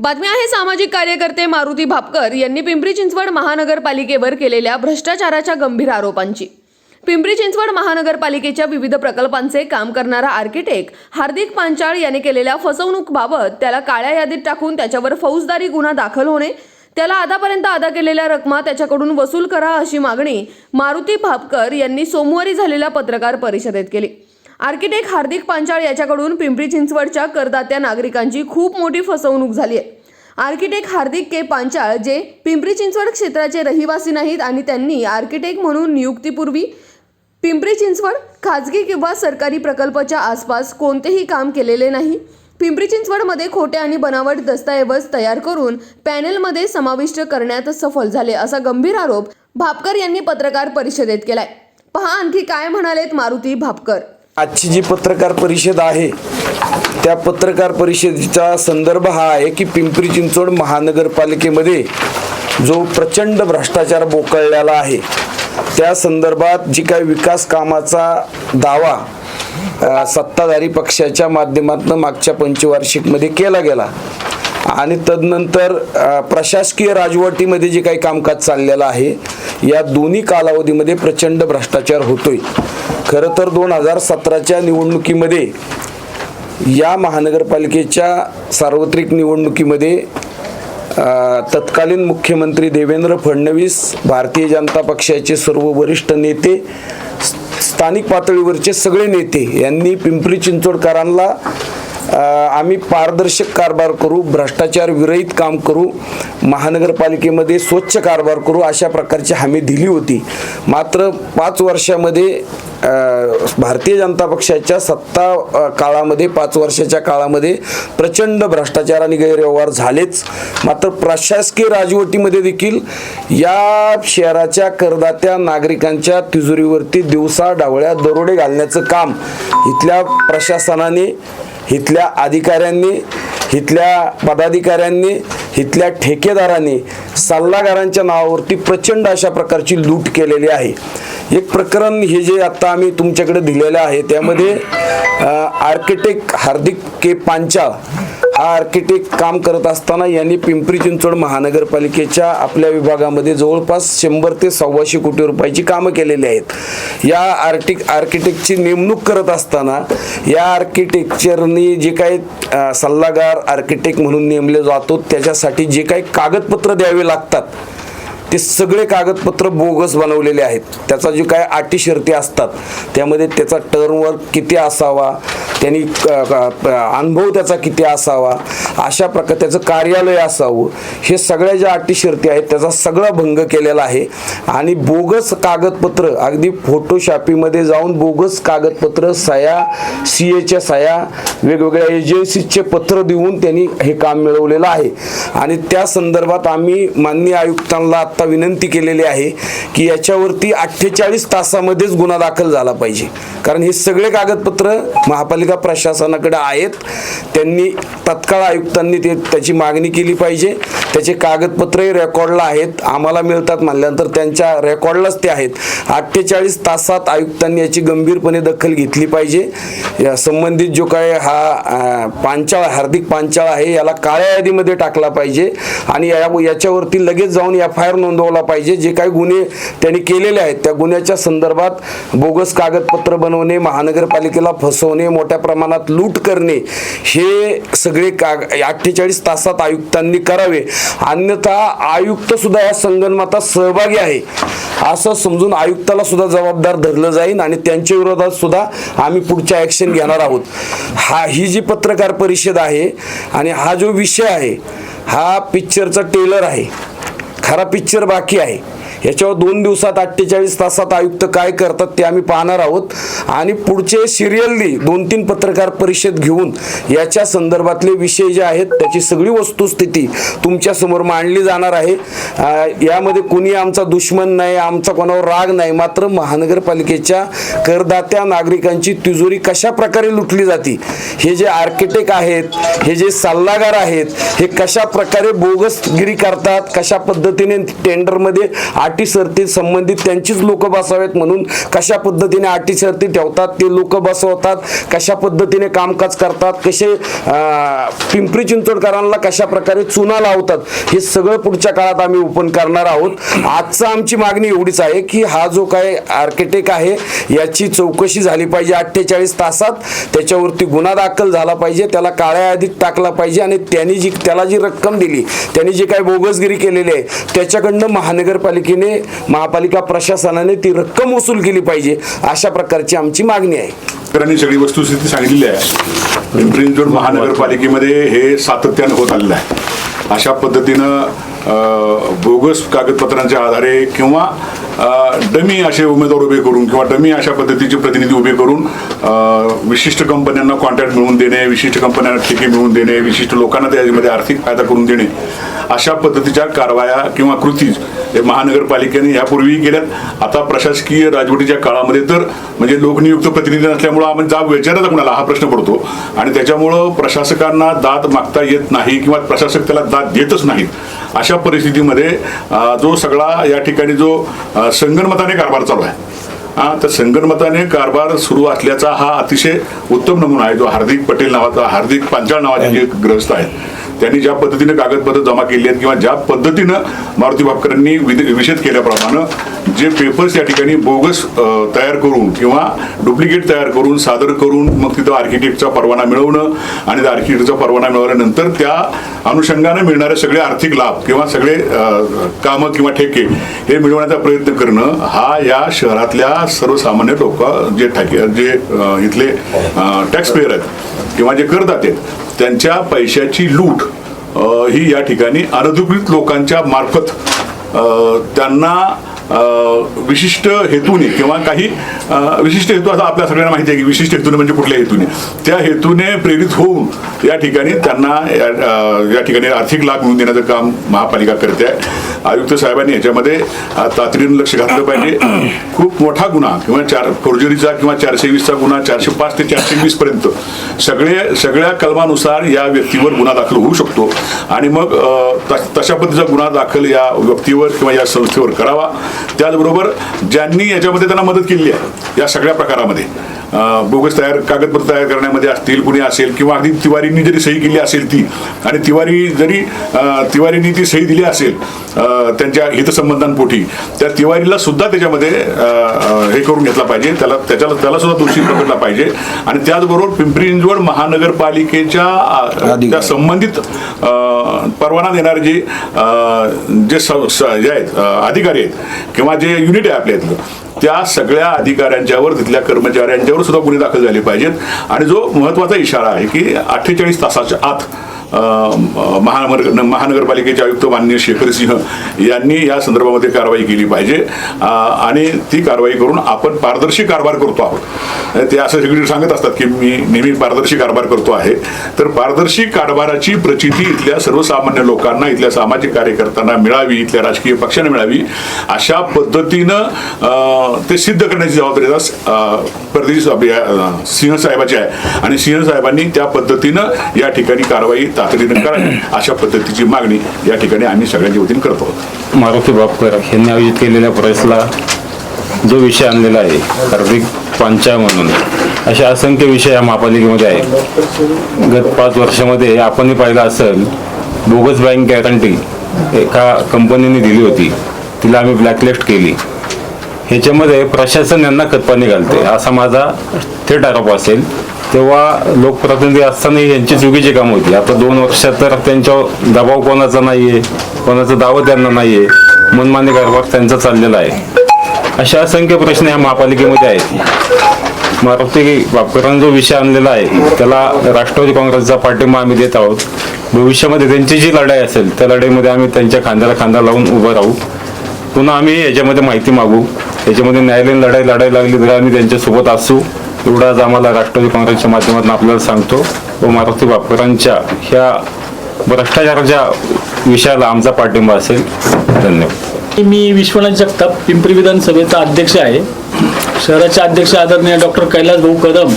बातमी आहे सामाजिक कार्यकर्ते मारुती भापकर यांनी पिंपरी चिंचवड महानगरपालिकेवर केलेल्या भ्रष्टाचाराच्या गंभीर आरोपांची. पिंपरी चिंचवड महानगरपालिकेच्या विविध प्रकल्पांचे काम करणारा आर्किटेक्ट हार्दिक पांचाळ याने केलेल्या फसवणूकबाबत त्याला काळ्या यादीत टाकून त्याच्यावर फौजदारी गुन्हा दाखल होणे त्याला आतापर्यंत अदा केलेल्या रकमा त्याच्याकडून वसूल करा अशी मागणी मारुती भापकर यांनी सोमवारी झालेल्या पत्रकार परिषदेत केली. आर्किटेक्ट हार्दिक पांचाळ याच्याकडून पिंपरी चिंचवडच्या करदात्या नागरिकांची खूप मोठी फसवणूक झाली आहे. आर्किटेक्ट हार्दिक के पांचाळ जे पिंपरी चिंचवड क्षेत्राचे रहिवासी नाहीत आणि त्यांनी आर्किटेक्ट म्हणून नियुक्तीपूर्वी पिंपरी चिंचवड खाजगी किंवा सरकारी प्रकल्पाच्या आसपास कोणतेही काम केलेले नाही. पिंपरी चिंचवडमध्ये खोटे आणि बनावट दस्तऐवज तयार करून पॅनेलमध्ये समाविष्ट करण्यात सफल झाले असा गंभीर आरोप भापकर यांनी पत्रकार परिषदेत केलाय. पहा आणखी काय म्हणालेत मारुती भापकर. आजची जी पत्रकार परिषद आहे त्या पत्रकार परिषदेचा संदर्भ हा आहे की पिंपरी चिंचवड महानगरपालिकेमध्ये जो प्रचंड भ्रष्टाचार बोकळलेला आहे त्या संदर्भात जी काही विकास कामाचा दावा सत्ताधारी पक्षाच्या माध्यमातून मागच्या पंचवार्षिकमध्ये केला गेला. आणि तदनंतर प्रशासकीय राजवटीमध्ये जे काही कामकाज चाललेलं आहे या दोन्ही कालावधीमध्ये प्रचंड भ्रष्टाचार होतोय. खरं तर दोन हजार सतराच्या निवडणुकीमध्ये या महानगरपालिकेच्या सार्वत्रिक निवडणुकीमध्ये तत्कालीन मुख्यमंत्री देवेंद्र फडणवीस भारतीय जनता पक्षाचे सर्व वरिष्ठ नेते स्थानिक पातळीवरचे सगळे नेते यांनी पिंपरी चिंचवडकरांना आम्ही पारदर्शक कारभार करू भ्रष्टाचार विरहित काम करू महानगरपालिकेमध्ये स्वच्छ कारभार करू अशा प्रकारची हमी दिली होती. मात्र पाच वर्षामध्ये भारतीय जनता पक्षाच्या सत्ता काळामध्ये पाच वर्षाच्या काळामध्ये प्रचंड भ्रष्टाचार आणि गैरव्यवहार झालेच. मात्र प्रशासकीय राजवटीमध्ये देखील या शहराच्या करदात्या नागरिकांच्या तिजोरीवरती दिवसा डावळ्या दरोडे घालण्याचं काम इथल्या प्रशासनाने इथल्या अधिकाऱ्यांनी इथल्या पदाधिकाऱ्यांनी इथल्या ठेकेदारांनी सल्लागारांच्या नावावरती प्रचंड अशा प्रकारची लूट केलेली आहे. एक प्रकरण हे जे आत्ता आम्ही तुमच्याकडे दिलेलं आहे त्यामध्ये आर्किटेक्ट हार्दिक के पांचाळ हा आर्किटेक्ट काम करत असताना यांनी पिंपरी चिंचवड महानगरपालिकेच्या आपल्या विभागामध्ये जवळपास शंभर ते सव्वाशे कोटी रुपयाची कामं केलेली आहेत. या आर्टिक आर्किटेक्टची नेमणूक करत असताना या आर्किटेक्चरनी जे काही सल्लागार आर्किटेक्ट म्हणून नेमले जातो त्याच्यासाठी जे काही कागदपत्र द्यावे लागतात ते सगळे कागदपत्र बोगस बनवलेले आहेत. त्याचा जे काय अटी शर्ती असतात त्यामध्ये त्याचा टर्नवर्क किती असावा त्यांनी क- अनुभव त्याचा किती असावा अशा प्रकार त्याचं कार्यालय असावं हे सगळ्या ज्या अटी शर्ती आहेत त्याचा सगळा भंग केलेला आहे. आणि बोगस कागदपत्र अगदी फोटोशॉपीमध्ये जाऊन बोगस कागदपत्र सया सी एच्या सया वेगवेगळ्या एजन्सीचे पत्र देऊन त्यांनी हे काम मिळवलेलं आहे. आणि त्या संदर्भात आम्ही माननीय आयुक्तांना आत्ता विनंती केलेली आहे की याच्यावरती अठ्ठेचाळीस तासामध्येच गुन्हा दाखल झाला पाहिजे. कारण हे सगळे कागदपत्र महापालिका प्रशासनाकडे आहेत. त्यांनी तत्काळ आयुक्तांनी ते त्याची मागणी केली पाहिजे. त्याचे कागदपत्रही रेकॉर्डला आहेत. आम्हाला मिळतात म्हणल्यानंतर त्यांच्या रेकॉर्डलाच ते आहेत. अठ्ठेचाळीस तासात आयुक्तांनी याची गंभीरपणे दखल घेतली पाहिजे. या संबंधित जो काय हा पांचाळ हार्दिक पांचाळ आहे याला काळ्या यादीमध्ये टाकला पाहिजे. आणि या याच्यावरती लगेच जाऊन एफ आय आर नोंदवला पाहिजे. जे काही गुन्हे त्यांनी केलेले आहेत त्या गुन्ह्याच्या संदर्भात बोगस कागदपत्र बनवणे महानगरपालिकेला फसवणे मोठ्या प्रमाणात लूट करणे हे सगळे काग अठ्ठेचाळीस तासात आयुक्तांनी करावे. अन्यथा आयुक्त सुद्धा या संगणमतात सहभागी आहे. असं समजून आयुक्ताला सुद्धा जबाबदार धरलं जाईल आणि त्यांच्या विरोधात सुद्धा आम्ही पुढच्या ॲक्शन घेणार आहोत. हा ही जी पत्रकार परिषद आहे आणि हा जो विषय आहे हा पिक्चरचा टेलर आहे. खरा पिक्चर बाकी आहे. याच्यावर दोन दिवसात अठ्ठेचाळीस तासात आयुक्त काय करतात ते आम्ही पाहणार आहोत. आणि पुढचे सिरियलली दोन तीन पत्रकार परिषद घेऊन याच्या संदर्भातले विषय जे आहेत त्याची सगळी वस्तुस्थिती तुमच्यासमोर मांडली जाणार आहे. यामध्ये कुणी आमचा दुश्मन नाही आमचा कोणावर राग नाही मात्र महानगरपालिकेच्या करदात्या नागरिकांची तिजोरी कशा प्रकारे लुटली जाते? हे जे आर्किटेक्ट आहेत हे जे सल्लागार आहेत हे कशा प्रकारे बोगसगिरी करतात कशा पद्धतीने टेंडरमध्ये अटी शर्ती संबंधित त्यांचीच लोक बसावेत म्हणून कशा पद्धतीने अटी शर्ती ठेवतात ते लोक बसवतात कशा पद्धतीने कामकाज करतात कसे पिंपरी चिंचवडकरांना कशा प्रकारे चुना लावतात हे सगळं पुढच्या काळात आम्ही ओपन करणार आहोत. आजचा आमची मागणी एवढीच आहे की हा जो काय आर्किटेक्ट आहे याची चौकशी झाली पाहिजे अठ्ठेचाळीस तासात. त्याच्यावरती गुन्हा दाखल झाला पाहिजे त्याला काळ्या यादीत टाकला पाहिजे आणि त्यांनी जी त्याला जी रक्कम दिली त्यांनी जी काय बोगसगिरी केलेली आहे त्याच्याकडनं महानगरपालिकेने महापालिका प्रशासनाने ती रक्कम वसूल केली पाहिजे अशा प्रकारची आमची मागणी आहे. ही सगळी वस्तुस्थिती सांगितलेली आहे. पिंपरी चिंचवड महानगरपालिकेमध्ये हे सातत्यानं होत आलेलं आहे. अशा पद्धतीनं बोगस कागदपत्रांच्या आधारे किंवा डमी असे उमेदवार उभे करून किंवा डमी अशा पद्धतीचे प्रतिनिधी उभे करून विशिष्ट कंपन्यांना कॉन्ट्रॅक्ट मिळवून देणे विशिष्ट कंपन्यांना ठेके मिळवून देणे विशिष्ट लोकांना त्याच्यामध्ये आर्थिक फायदा करून देणे अशा पद्धतीच्या कारवाया किंवा कृती हे महानगरपालिकेने यापूर्वी केल्यात. आता प्रशासकीय राजवटीच्या काळामध्ये तर म्हणजे लोकनियुक्त प्रतिनिधी नसल्यामुळं आपण जाब विचारत कुणाला हा प्रश्न पडतो. आणि त्याच्यामुळं प्रशासकांना दाद मागता येत नाही किंवा प्रशासक त्याला दाद देतच नाहीत. अशा परिस्थितीमध्ये जो सगळा या ठिकाणी जो संगणमताने कारभार चालू आहे. हा तर संगणमताने कारभार सुरू असल्याचा हा अतिशय उत्तम नमुना आहे. जो हार्दिक पटेल नावाचा हार्दिक पांचाळ नावाचे जे ग्रस्त आहेत त्यांनी ज्या पद्धतीने कागदपत्र जमा केली आहेत किंवा ज्या पद्धतीनं मारुती भापकरांनी विध- केल्याप्रमाणे जे पेपर्स या ठिकाणी बोगस तयार करून किंवा डुप्लिकेट तयार करून सादर करून मग तिथं आर्किटेक्टचा परवाना मिळवणं आणि त्या आर्किटेक्टचा परवाना मिळवल्यानंतर त्या अनुषंगाने मिळणारे सगळे आर्थिक लाभ किंवा सगळे कामं किंवा ठेके हे मिळवण्याचा प्रयत्न करणं हा या शहरातल्या सर्वसामान्य लोक जे ठाके जे इथले टॅक्स पेयर आहेत किंवा जे करदाते आहेत त्यांच्या पैशाची लूट ही या ठिकाणी अनधिकृत लोकांच्या मार्फत त्यांना विशिष्ट हेतूने किंवा काही विशिष्ट हेतू आता आपल्या सगळ्यांना माहिती आहे की विशिष्ट हेतूने म्हणजे कुठल्या हेतूने. त्या हेतूने प्रेरित होऊन या ठिकाणी त्यांना या ठिकाणी आर्थिक लाभ मिळवून देण्याचं काम महापालिका करते आहे. आयुक्त साहेबांनी याच्यामध्ये तातडीनं लक्ष घातलं पाहिजे. खूप मोठा गुन्हा किंवा चार फोर्जरीचा किंवा चारशे वीसचा गुन्हा चारशे पाच ते चारशे वीस पर्यंत. सगळे सगळ्या कलमानुसार या व्यक्तीवर गुन्हा दाखल होऊ शकतो. आणि मग तशा पद्धतीचा गुन्हा दाखल या व्यक्तीवर किंवा या संस्थेवर करावा. त्याचबरोबर ज्यांनी याच्यामध्ये त्यांना मदत केली आहे या सगळ्या प्रकारामध्ये. बोगस तयार कागदपत्र तयार करण्यामध्ये असतील कुणी असेल किंवा अगदी तिवारींनी जरी सही केली असेल ती आणि तिवारी जरी तिवारींनी ती सही दिली असेल त्यांच्या हितसंबंधांपोटी त्या तिवारीला सुद्धा त्याच्यामध्ये हे करून घेतला पाहिजे. त्याला त्याच्याला त्याला सुद्धा दोषी पकडला पाहिजे. आणि त्याचबरोबर पिंपरी चिंचवड महानगरपालिकेच्या. त्या संबंधित अ, परवाना देणारे जे जे आहेत अधिकारी आहेत किंवा जे युनिट आहे आपल्या इथलं त्या सगळ्या अधिकाऱ्यांच्यावर तिथल्या कर्मचाऱ्यांच्यावर सुद्धा गुन्हे दाखल झाले पाहिजेत. आणि जो महत्त्वाचा इशारा आहे की अठ्ठेचाळीस तासाच्या आत महानगर महानगरपालिकेचे आयुक्त माननीय शेखर सिंह यांनी या संदर्भामध्ये कारवाई केली पाहिजे. आणि ती कारवाई करून आपण पारदर्शी कारभार करतो आहोत. ते असं सगळे सांगत असतात की मी नेहमी पारदर्शी कारभार करतो आहे. तर पारदर्शी कारभाराची प्रचिती इथल्या सर्वसामान्य लोकांना इथल्या सामाजिक कार्यकर्त्यांना मिळावी इथल्या राजकीय पक्षांना मिळावी अशा पद्धतीनं ते सिद्ध करण्याची जबाबदारी आता, अ, परदेशी सिंह साहेबाची आहे. आणि सिंह साहेबांनी त्या पद्धतीनं या ठिकाणी कारवाई तातडीनं करावी अशा पद्धतीची मागणी या ठिकाणी आम्ही सगळ्यांच्या वतीने करतो आहोत. मारुती बापकर यांनी आयोजित केलेल्या प्रेसला जो विषय आणलेला आहे हार्दिक पांचाळ म्हणून असे असंख्य विषय या महापालिकेमध्ये आहेत. गत पाच वर्षामध्ये आपणही पाहिलं असेल बोगस बँक गॅरंटी एका कंपनीने दिली होती. तिला आम्ही ब्लॅकलिस्ट केली. ह्याच्यामध्ये प्रशासन यांना खतपाणी घालते असा माझा थेट आरोप असेल. तेव्हा लोकप्रतिनिधी असतानाही यांची चुकीची काम होती. आता दोन वर्षात तर त्यांच्यावर दबाव कोणाचा नाहीये कोणाचा दावं त्यांना नाहीये. मनमानी कारभार त्यांचा चाललेला आहे. अशा असंख्य प्रश्न या महापालिकेमध्ये आहेत. मारुती बापकरांनी जो विषय आणलेला आहे त्याला राष्ट्रवादी काँग्रेसचा पाठिंबा आम्ही देत आहोत. भविष्यामध्ये त्यांची जी लढाई असेल त्या लढाईमध्ये आम्ही त्यांच्या खांद्याला खांदा लावून उभं राहू. पुन्हा आम्ही याच्यामध्ये माहिती मागू. याच्यामध्ये न्यायालयीन लढाई लढाई लागली तर आम्ही त्यांच्यासोबत असू. एवढाच आम्हाला राष्ट्रवादी काँग्रेसच्या माध्यमातून आपल्याला सांगतो व मारुती बापकरांच्या ह्या भ्रष्टाचाराच्या विषयाला आमचा पाठिंबा असेल. धन्यवाद. मी विश्वनाथ जगताप पिंपरी विधानसभेचा अध्यक्ष आहे. शहराचे अध्यक्ष आदरणीय डॉक्टर कैलास भाऊ कदम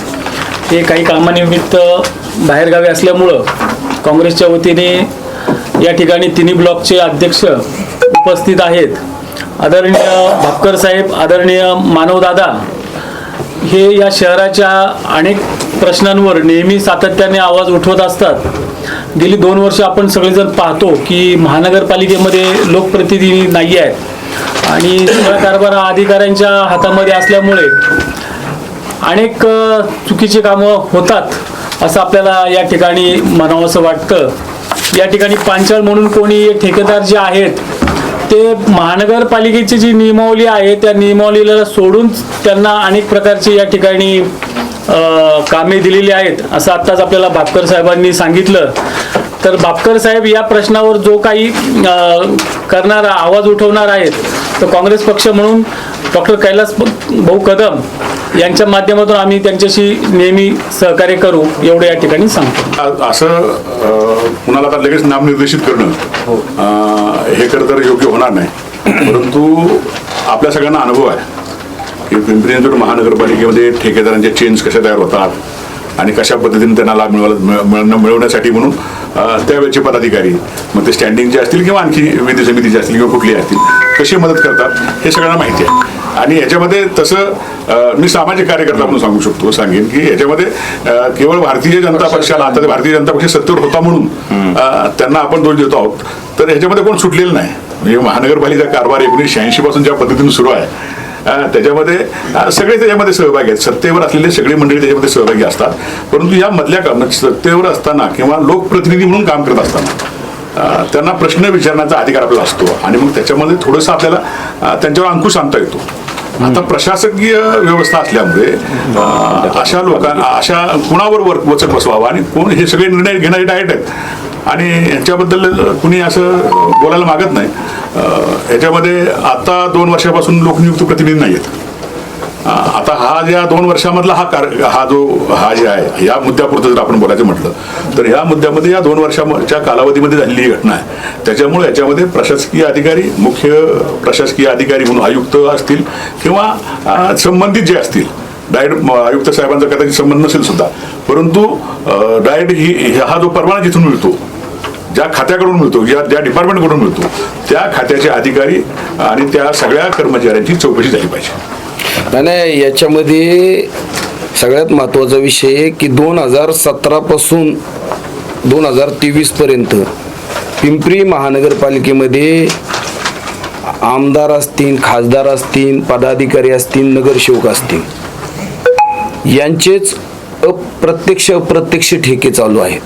हे काही कामानिमित्त बाहेरगावी असल्यामुळं काँग्रेसच्या वतीने या ठिकाणी तिन्ही ब्लॉकचे अध्यक्ष उपस्थित आहेत. आदरणीय भापकर साहेब आदरणीय मानवदादा हे या शहराच्या अनेक प्रश्नांवर नेहमी सातत्याने आवाज उठवत असतात. गेली दोन वर्ष आपण सगळेजण पाहतो की महानगरपालिकेमध्ये लोकप्रतिनिधी नाही आहेत. आणि सगळा कारभार हा अधिकाऱ्यांच्या हातामध्ये असल्यामुळे अनेक चुकीची कामं होतात असं आपल्याला या ठिकाणी म्हणावंसं वाटतं. या ठिकाणी पांचाळ म्हणून कोणी ठेकेदार जे आहेत ते महानगरपालिकेची जी नियमावली आहे त्या नियमावलीला सोडून त्यांना अनेक प्रकारची या ठिकाणी कामे दिलेली आहेत असं आत्ताच आपल्याला भापकर साहेबांनी सांगितलं. तर भापकर साहेब या प्रश्नावर जो काही करणारा आवाज उठवणार आहेत तर काँग्रेस पक्ष म्हणून डॉक्टर कैलास भाऊ कदम यांच्या माध्यमातून आम्ही त्यांच्याशी नेहमी सहकार्य करू एवढं या ठिकाणी सांगतो. असं कुणाला आता लगेच नामनिर्देशित करणं अ, हे खरं तर योग्य होणार नाही. परंतु आपल्या सगळ्यांना अनुभव आहे की पिंपरी चिंचवड महानगरपालिकेमध्ये ठेकेदारांचे चेंज कशा तयार होतात आणि कशा पद्धतीने त्यांना लाभ मिळवला मिळ- मिळवणं मिळवण्यासाठी म्हणून त्यावेळेचे पदाधिकारी मग ते स्टँडिंगचे असतील किंवा आणखी विधी समितीचे असतील किंवा कुठले असतील कशी मदत करतात हे सगळ्यांना माहिती आहे. आणि याच्यामध्ये तसं मी सामाजिक कार्यकर्ता म्हणून सांगू शकतो सांगेन की याच्यामध्ये केवळ भारतीय जनता पक्षाला आता भारतीय जनता पक्ष सत्तेवर होता म्हणून त्यांना आपण दोष देतो आहोत. तर ह्याच्यामध्ये कोण सुटलेलं नाही. म्हणजे महानगरपालिका कारभार एकोणीसशे शहाऐंशी पासून ज्या पद्धतीने सुरू आहे त्याच्यामध्ये सगळे त्याच्यामध्ये सहभागी आहेत. सत्तेवर असलेले सगळी मंडळी त्याच्यामध्ये सहभागी असतात. परंतु या मधल्या सत्तेवर असताना किंवा लोकप्रतिनिधी म्हणून काम करत असताना त्यांना प्रश्न विचारण्याचा अधिकार आपला असतो. आणि मग त्याच्यामध्ये थोडंसं आपल्याला त्यांच्यावर अंकुश आणता येतो. आता प्रशासकीय व्यवस्था असल्यामुळे अशा लोकांना अशा कुणावर वर्क वचक बसवावं? आणि कोण हे सगळे निर्णय घेणारे डायरेक्ट आहेत. आणि यांच्याबद्दल कुणी असं बोलायला मागत नाही. याच्यामध्ये आता दोन वर्षापासून लोकनियुक्त प्रतिनिधी नाही आहेत आता हा ज्या दोन वर्षामधला हा कार हा जो हा जे आहे या मुद्द्यापुरतं जर आपण बोलायचं म्हटलं तर या मुद्द्यामध्ये या दोन वर्षाच्या कालावधीमध्ये झालेली ही घटना आहे. त्याच्यामुळे याच्यामध्ये प्रशासकीय अधिकारी मुख्य प्रशासकीय अधिकारी म्हणून आयुक्त असतील किंवा संबंधित जे असतील डायरेक्ट आयुक्त साहेबांचा कदाचित संबंध नसेल सुद्धा परंतु डायरेक्ट ही हा जो परवाना जिथून मिळतो ज्या खात्याकडून मिळतो ज्या ज्या डिपार्टमेंटकडून मिळतो त्या खात्याचे अधिकारी आणि त्या सगळ्या कर्मचाऱ्यांची चौकशी झाली पाहिजे. नाही, नाही याच्यामध्ये सगळ्यात महत्त्वाचा विषय आहे की दोन हजार सतरापासून दोन हजार तेवीसपर्यंत पिंपरी महानगरपालिकेमध्ये आमदार असतील खासदार असतील पदाधिकारी असतील नगरसेवक असतील यांचेच अप्रत्यक्ष अप्रत्यक्ष ठेके चालू आहेत.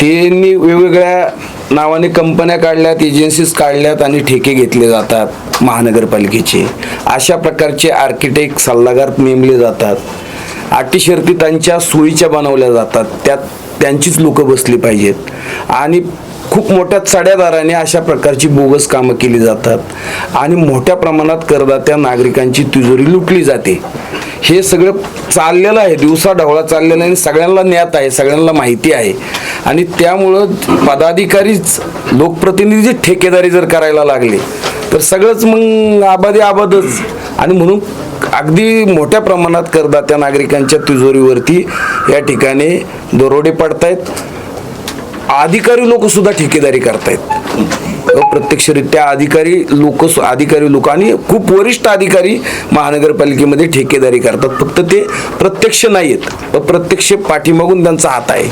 त्यांनी वेगवेगळ्या नावाने कंपन्या काढल्यात एजन्सीज काढल्यात आणि ठेके घेतले जातात महानगरपालिकेचे. अशा प्रकारचे आर्किटेक्ट सल्लागार नेमले जातात. अटी शर्ती त्यांच्या सोयीच्या बनवल्या जातात. त्यात त्यांचीच लोक बसली पाहिजेत. आणि खूप मोठ्या चढ्यादाराने अशा प्रकारची बोगस कामं केली जातात. आणि मोठ्या प्रमाणात करदात्या नागरिकांची तिजोरी लुटली जाते. हे सगळं चाललेलं आहे. दिवसा ढवळा चाललेलं आहे आणि सगळ्यांना ज्ञात आहे. सगळ्यांना माहिती आहे. आणि त्यामुळं पदाधिकारीच लोकप्रतिनिधी ठेकेदारी जर करायला लागले तर सगळंच मग आबादी आबादच. आणि म्हणून अगदी मोठ्या प्रमाणात करदात्या नागरिकांच्या तिजोरीवरती या ठिकाणी दरोडे पडतायत. अधिकारी लोक सुद्धा ठेकेदारी करतायत. हो, अप्रत्यक्षरित्या अधिकारी लोक अधिकारी लोक आणि खूप वरिष्ठ अधिकारी महानगरपालिकेमध्ये ठेकेदारी करतात. फक्त ते प्रत्यक्ष नाहीत प्रत्यक्ष पाठीमागून त्यांचा हात आहे.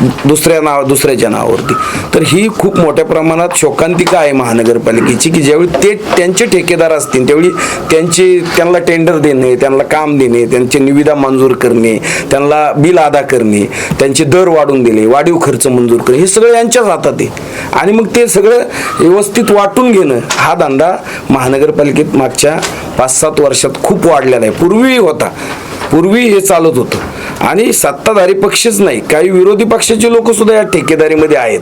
दुसऱ्या नाव दुसऱ्याच्या नावावरती. तर ही खूप मोठ्या प्रमाणात शोकांतिका आहे महानगरपालिकेची की ज्यावेळी ते त्यांचे ठेकेदार असतील त्यावेळी त्यांचे त्यांना टेंडर देणे त्यांना काम देणे त्यांचे निविदा मंजूर करणे त्यांना बिल अदा करणे त्यांचे दर वाढून दिले वाढीव खर्च मंजूर करणे हे सगळं यांच्याच हातात आहे. आणि मग ते सगळं व्यवस्थित वाटून घेणं हा धंदा महानगरपालिकेत मागच्या पाच सात वर्षात खूप वाढलेला आहे. पूर्वी होता. पूर्वी हे चालत होतं. आणि सत्ताधारी पक्षच नाही काही विरोधी पक्षाचे लोक सुद्धा या ठेकेदारीमध्ये आहेत.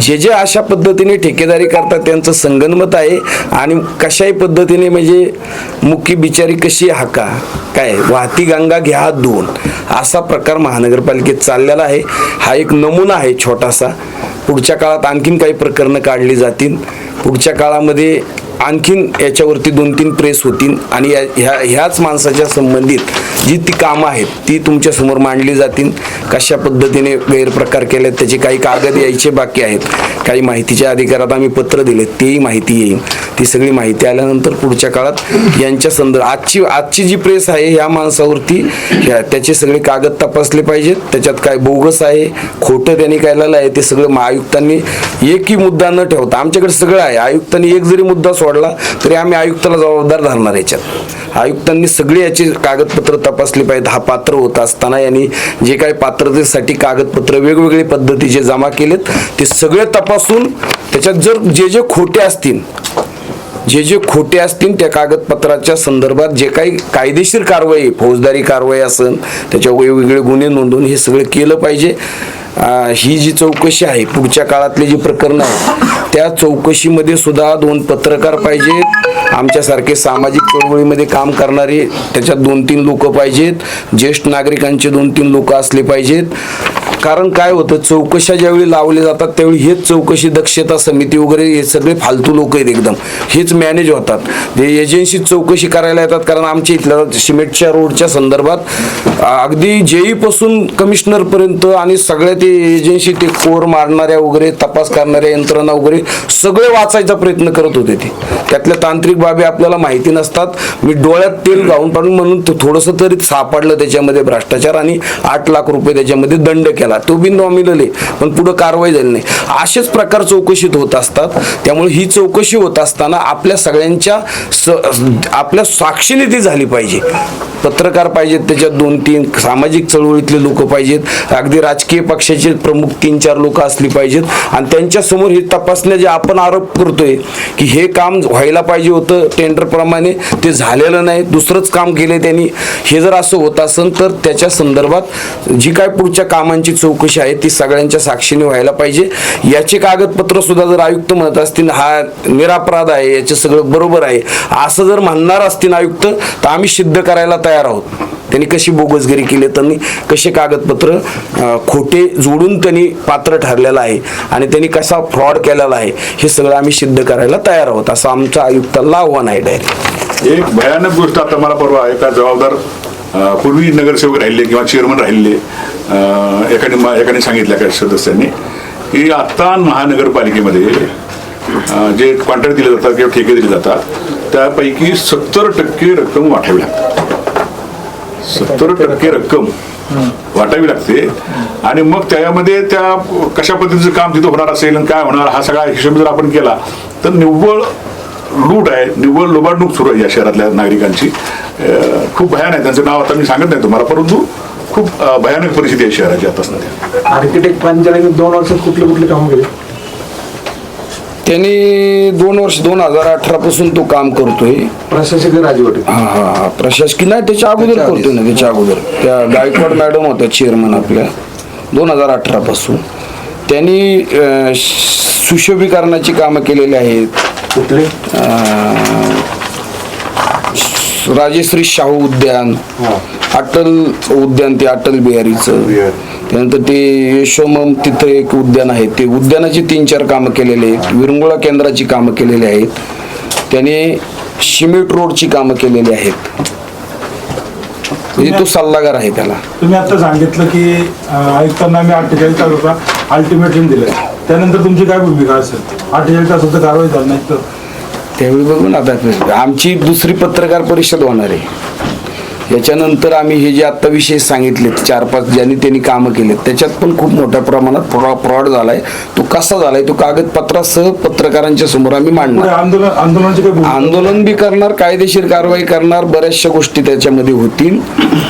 जे जे अशा पद्धतीने ठेकेदारी करतात त्यांचं संगनमत आहे आणि कशाही पद्धतीने म्हणजे मुख्य बिचारी कशी हाका काय वाहती गंगा घ्या हात धुवून असा प्रकार महानगरपालिकेत चाललेला आहे. हा एक नमुना आहे छोटासा. पुढच्या काळात आणखीन काही प्रकरणं काढली जातील. पुढच्या काळामध्ये आणखीन याच्यावरती दोन तीन प्रेस होतील आणि या ह्या ह्याच माणसाच्या संबंधित जी ती कामं आहेत ती तुमच्यासमोर मांडली जातील. कशा पद्धतीने गैरप्रकार केले त्याचे काही कागद यायचे बाकी आहेत. काही माहितीच्या अधिकारात आम्ही पत्र दिले तेही माहिती येईल. ती सगळी माहिती आल्यानंतर पुढच्या काळात यांच्या संदर्भ आजची आजची जी प्रेस आहे ह्या माणसावरती ह्या त्याचे सगळे कागद तपासले पाहिजेत. त्याच्यात काय बोगस आहे खोटं त्यांनी केलेलं आहे ते सगळं महाआयुक्तांनी एकही मुद्दा न ठेवता आमच्याकडे सगळं आहे. आयुक्तांनी एक जरी मुद्दा सोडला तरी आम्ही आयुक्ताला जबाबदार धरणार याच्यात. आयुक्तांनी सगळे याचे कागदपत्र तपासले पाहिजेत. हा पात्र होत असताना यांनी जे काही पात्रतेसाठी कागदपत्र वेगवेगळे पद्धतीचे जमा केलेत ते सगळे असून त्याच्यात जर जे जे खोटे असतील जे जे खोटे असतील त्या कागदपत्राच्या संदर्भात जे काही कायदेशीर कारवाई फौजदारी कारवाई असेल त्याच्या वेगवेगळे गुन्हे नोंदवून हे सगळं केलं पाहिजे. ही जी चौकशी आहे पुढच्या काळातली जी प्रकरणं आहेत त्या चौकशीमध्ये सुद्धा दोन पत्रकार पाहिजेत. आमच्यासारखे सामाजिक चळवळीमध्ये काम करणारे त्याच्यात दोन तीन लोक पाहिजेत. ज्येष्ठ नागरिकांचे दोन तीन लोक असले पाहिजेत. कारण काय होतं चौकशा ज्यावेळी लावले जातात त्यावेळी हेच चौकशी दक्षता समिती वगैरे हे सगळे फालतू लोक आहेत एकदम. हेच मॅनेज होतात. ते एजन्सीत चौकशी करायला येतात कारण आमच्या इथल्या सिमेंटच्या रोडच्या संदर्भात अगदी जेईपासून कमिशनरपर्यंत आणि सगळ्या ते एजन्सी ते कोर मारणाऱ्या वगैरे तपास करणाऱ्या यंत्रणा वगैरे सगळे वाचायचा प्रयत्न करत होते ते. त्यातल्या तांत्रिक बाबी आपल्याला माहिती नसतात. मी डोळ्यात तेल घालून पाडून म्हणून थोडंसं तरी सापडलं त्याच्यामध्ये भ्रष्टाचार आणि आठ लाख रुपये त्याच्यामध्ये दंड केला. तो बिंदू आम्ही लिहिले पण पुढे कारवाई झाली नाही. असेच प्रकार चौकशीत होत असतात. त्यामुळे ही चौकशी होत असताना आपल्या सगळ्यांच्या स आपल्या साक्षीने ती झाली पाहिजे. पत्रकार पाहिजेत त्याच्यात दोन तीन सामाजिक चळवळीतले लोक पाहिजेत. अगदी राजकीय पक्षाचे प्रमुख तीन चार लोक असली पाहिजेत. आणि त्यांच्यासमोर हे तपासण्या जे आपण आरोप करतोय की हे काम व्हायला पाहिजे होतं टेंडरप्रमाणे ते झालेलं नाही. दुसरंच काम केले त्यांनी. हे जर असं होत असेल तर त्याच्या संदर्भात जी काय पुढच्या कामांची चौकशी आहे ती सगळ्यांच्या साक्षीने व्हायला पाहिजे. याचे कागदपत्र सुद्धा जर आयुक्त म्हणत असतील हा निरापराध आहे याचे सगळं बरोबर आहे. असं जर म्हणणार असतील आयुक्त तर आम्ही सिद्ध करायला तयार आहोत. त्यांनी कशी बोगसगिरी केली त्यांनी कसे कागदपत्र खोटे जोडून त्यांनी पात्र ठरलेलं आहे आणि त्यांनी कसा फ्रॉड केलेला आहे हे सगळं आम्ही सिद्ध करायला तयार आहोत. असं आमचं आयुक्ताला आव्हान आहे डायरेक्ट एक भयानक गोष्ट आता मला परवा एका जबाबदार पूर्वी नगरसेवक राहिले किंवा चेअरमन राहिले. अं, एकाने एकाने सांगितलं एका सदस्यांनी की आता महानगरपालिकेमध्ये जे कॉन्ट्रॅक्ट दिले जातात किंवा ठेके दिले जातात त्यापैकी सत्तर टक्के रक्कम वाटावी लागते. सत्तर टक्के. रक्कम वाटावी लागते. आणि मग त्यामध्ये त्या कशा पद्धतीचं काम तिथं होणार असेल आणि काय होणार हा सगळा हिशोब जर आपण केला तर निव्वळ लूट आहे. निव्वळ लोबाडणूक सुरू आहे या शहरातल्या नागरिकांची. खूप भयान आहे. त्यांचं नाव आता मी सांगत नाही तुम्हाला परंतु खूप भयानक परिस्थिती आहे शहराची आता सध्या. आर्किटेक्ट प्रांजलाने दोन वर्षात कुठले कुठले काम केले? त्यांनी दोन वर्ष दोन हजार अठरा पासून तो काम करतोय. प्रशासक राजवट हा हा हा. प्रशासकीय नाही त्याच्या अगोदर करतोय ना त्याच्या अगोदर. त्या गायकवाड मॅडम होत्या चेअरमन आपल्या. दोन हजार अठरा पासून. त्यांनी सुशोभीकरणाची कामं केलेली आहेत. कुठले? राजेश्री शाहू उद्यान. अटल उद्यान ते अटल बिहारीचं. त्यानंतर ते यशोमम तिथं एक उद्यान आहे. ते उद्यानाची तीन चार कामं केलेली आहेत. विरंगुळा केंद्राची कामं केलेली आहेत. त्याने शिमेट रोडची कामं केलेली आहेत. म्हणजे तो सल्लागार आहे त्याला. तुम्ही आता सांगितलं की आयुक्तांना आम्ही अठ्ठेचाळीस तासाचा अल्टिमेटम दिलं त्यानंतर तुमची काय भूमिका असेल? अठ्ठेचाळीस तासाचं कारवाई झाली नाही तर? त्यावेळी बघून आता आमची दुसरी पत्रकार परिषद होणार आहे. याच्यानंतर आम्ही हे जे आत्ता विषय सांगितले चार पाच ज्यांनी त्यांनी कामं केलेत त्याच्यात पण खूप मोठ्या प्रमाणात फ्रॉ फ्रॉड झालाय. तो कसा झालाय तो कागदपत्रासह पत्रकारांच्या समोर आम्ही मांडणार. आंदोलन आंदोलन बी करणार कायदेशीर कारवाई करणार बऱ्याचशा गोष्टी त्याच्यामध्ये होतील.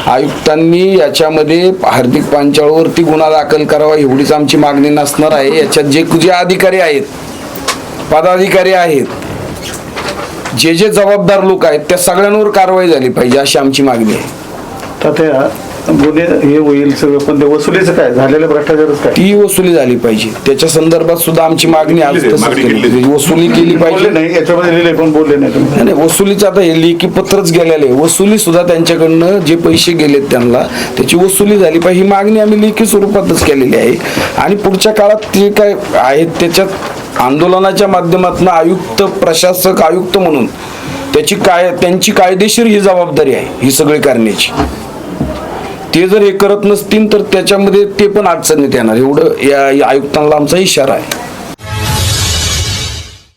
आयुक्तांनी याच्यामध्ये हार्दिक पांचाळवरती गुन्हा दाखल करावा एवढीच आमची मागणी नसणार आहे. याच्यात जे जे अधिकारी आहेत पदाधिकारी आहेत जे जे जबाबदार लोक आहेत त्या सगळ्यांवर कारवाई झाली पाहिजे अशी आमची मागणी आहे. तात्या गुन्हे हे होईल सगळं पण ते वसुलीचं काय? झालेलं भ्रष्टाचारच काय? ती वसुली झाली पाहिजे. त्याच्या संदर्भात सुद्धा आमची मागणी आज. वसुली केली पाहिजे. नाही याच्यामध्ये लिहिले पण बोलले नाही तुम्ही? नाही नाही, वसुलीचं आता हे लेखी पत्रच गेलेलं आहे. वसुली सुद्धा त्यांच्याकडनं जे पैसे गेलेत त्यांना त्याची वसुली झाली पाहिजे. ही मागणी आम्ही लेखी स्वरूपातच केलेली आहे. आणि पुढच्या काळात जे काय आहेत त्याच्यात आंदोलनाच्या माध्यमातून आयुक्त प्रशासक आयुक्त म्हणून त्याची काय त्यांची कायदेशीर ही जबाबदारी आहे ही सगळी करण्याची. ते जर हे करत नसतील तर त्याच्यामध्ये ते पण अडचणीत येणार. एवढं या आयुक्तांना आमचा इशारा आहे.